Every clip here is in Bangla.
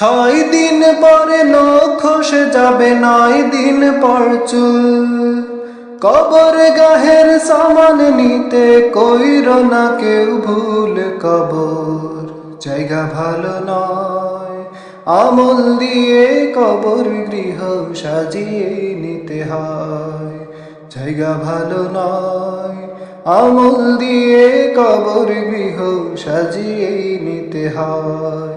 ছয় দিন পরে নখ যাবে, নয় দিন পর চুল। কবর গাহের সামান নিতে কইর না কেউ ভুল কবর। জায়গা ভালো নয়, আমল দিয়ে কবর গৃহ সাজিয়ে নিতে হয়। জায়গা ভালো নয়, আমল দিয়ে কবর গৃহ সাজিয়ে নিতে হয়।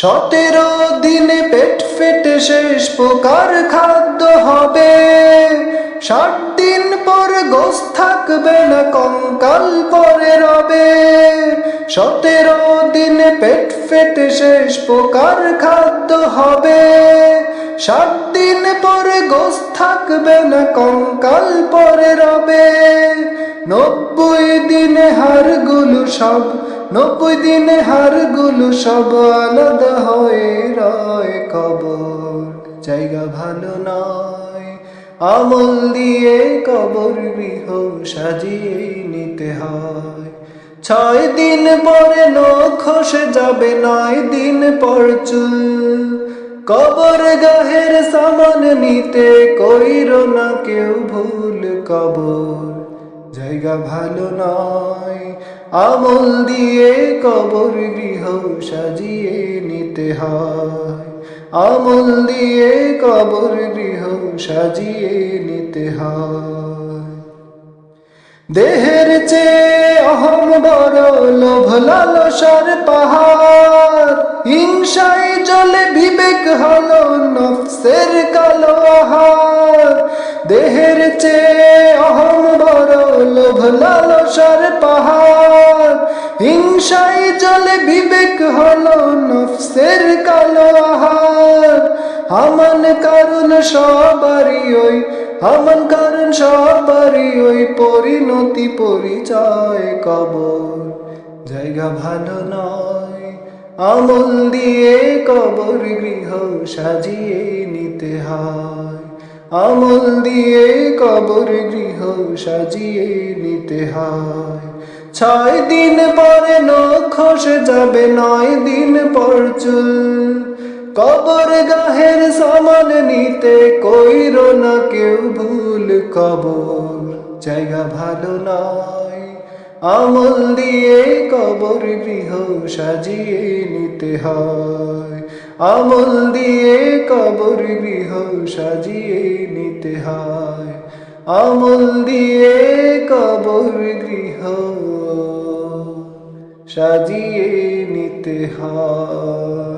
সতেরো দিনে পেট ফেটে শেষ পোকার খাদ্য হবে। ষাট দিন পর গোস থাকবে না, কঙ্কাল পরে রবে। সতেরো দিনে পেট ফেটে শেষ পোকার খাদ্য হবে। ষাট দিন পরে গোস থাকবে না, কঙ্কাল পরে রবে। নব্বই দিনে হারগুলো সব নব্বই দিনে হারগুলো সব আলাদা হয়ে রয় কবর। জায়গা ভালো নয়, আমল দিয়ে কবর গৃহ সাজিয়ে নিতে হয়। ছয় দিন পরে নখ খসে যাবে, নয় দিন পর চুল। কবর গাহের সামান নিতে কইর না কেউ ভুল কবর। জায়গা ভালো নয়। আমল দিয়ে কবর গৃহ সাজিয়ে নিতে হয়। আমল দিয়ে কবর গৃহ সাজিয়ে নিতে হয়। দেহের চেয়ে অহম বড় লোভ, লালসার পাহাড়। হিংসায় জলে বিবেক হলো নফসের কালো হিংসায় জলে বিবেক হলো নফসের কালো আহার। হামান কারণ সবারই ওই, হামান কারণ সবারই ওই পরিণতি পরিচয় কবর। জায়গা ভালো নয়, আমল দিয়ে কবর গৃহ সাজিয়ে নিতে হয়। আমল দিয়ে কবর গৃহ সাজিয়ে নিতে হয়। ছয় দিন পরে নখ যাবে, নয় দিন পর চুল। কবর গাহের সামান নিতে কইর না কেউ ভুল কবর জায়গা ভালো নয়, আমল দিয়ে কবর গৃহ সাজিয়ে নিতে হয়। আমল দিয়ে কবর গৃহ সাজিয়ে নিতে হয়। আমল দিয়ে কবর গৃহ সাজিয়ে নিতে হয়।